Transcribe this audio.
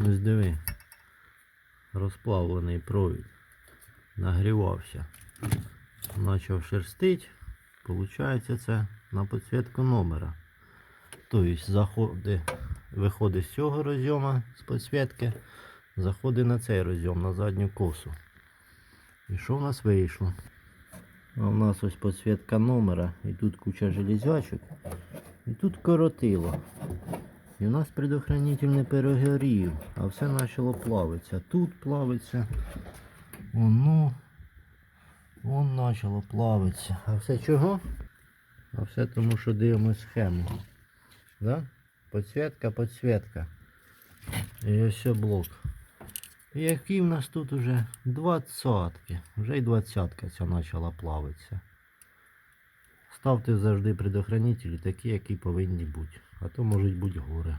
Ось диви. Розплавлений провід. Нагрівався. Почав шерстить. Получається це на підсвітку номера. Тобто заходить, виходить з цього розйома з підсвітки, заходить на цей розйом, на задню косу. І що в нас вийшло? А у нас ось підсвітка номера, і тут куча железячок, і тут коротило. І у нас предохранитель не перегорів, а все почало плавитися. Тут плавиться. Воно. Вон почало плавитися. А все чого? А все тому, що дивимось схему. Да? Подсвітка, подсвітка. І ось блок. І які в нас тут уже двадцятки. Вже й двадцятка ця почала плавитися. Ставте завжди предохранителі такі, які повинні бути. А то можуть бути горе.